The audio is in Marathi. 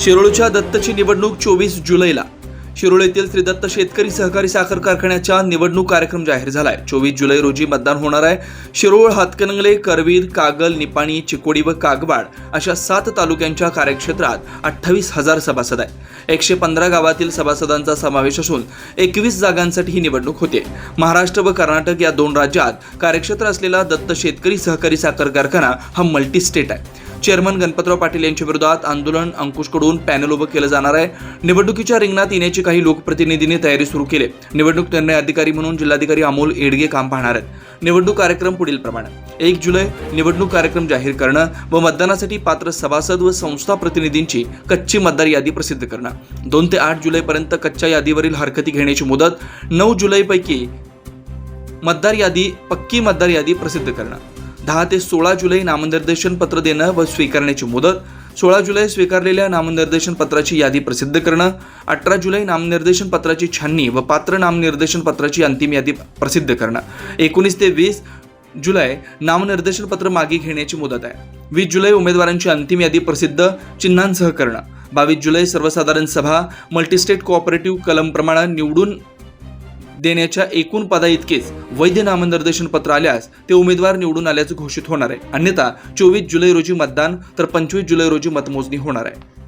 शिरोळच्या दत्तची निवडणूक चोवीस जुलैला. शिरोळ येथील श्री दत्त शेतकरी सहकारी साखर कारखान्याचा निवडणूक कार्यक्रम जाहीर झाला आहे चोवीस जुलै रोजी मतदान होणार आहे. शिरोळ हातकणंगले करवीर कागल निपाणी चिकोडी व कागवाड अशा सात तालुक्यांच्या कार्यक्षेत्रात अठ्ठावीस हजार सभासद आहे एकशे पंधरा गावातील सभासदांचा समावेश असून एकवीस जागांसाठी ही निवडणूक होते. महाराष्ट्र व कर्नाटक या दोन राज्यात कार्यक्षेत्र असलेला दत्त शेतकरी सहकारी साखर कारखाना हा मल्टी स्टेट आहे. चेअरमन गणपतराव पाटील यांच्या विरोधात आंदोलन अंकुशकडून पॅनल उभं केलं जाणार आहे. निवडणुकीच्या रिंगणात येण्याची काही लोकप्रतिनिधींनी तयारी सुरू केली. निवडणूक निर्णय अधिकारी म्हणून जिल्हाधिकारी अमोल एडगे काम पाहणार आहेत. निवडणूक कार्यक्रम पुढील प्रमाणे. एक जुलै निवडणूक कार्यक्रम जाहीर करणं व मतदानासाठी पात्र सभासद व संस्था प्रतिनिधींची कच्ची मतदार यादी प्रसिद्ध करणं. दोन ते आठ जुलैपर्यंत कच्च्या यादीवरील हरकती घेण्याची मुदत. नऊ जुलैपैकी मतदार यादी पक्की मतदार यादी प्रसिद्ध करणं. दहा ते सोळा जुलै नामनिर्देशन पत्र देणं व स्वीकारण्याची मुदत सोळा जुलै स्वीकारलेल्या नामनिर्देशन पत्राची यादी प्रसिद्ध करणं अठरा जुलै नामनिर्देशन पत्राची छाननी व पात्र नामनिर्देशन पत्राची अंतिम यादी प्रसिद्ध करणं एकोणीस ते वीस जुलै नामनिर्देशन पत्र मागे घेण्याची मुदत आहे. वीस जुलै उमेदवारांची अंतिम यादी प्रसिद्ध चिन्हांसह करणं बावीस जुलै सर्वसाधारण सभा मल्टीस्टेट कोऑपरेटिव्ह कलमप्रमाणे निवडून देण्याच्या एकूण पदा इतकेच वैध नामनिर्देशन पत्र आल्यास ते उमेदवार निवडून आल्याचं घोषित होणार आहे. अन्यथा चोवीस जुलै रोजी मतदान तर पंचवीस जुलै रोजी मतमोजणी होणार आहे.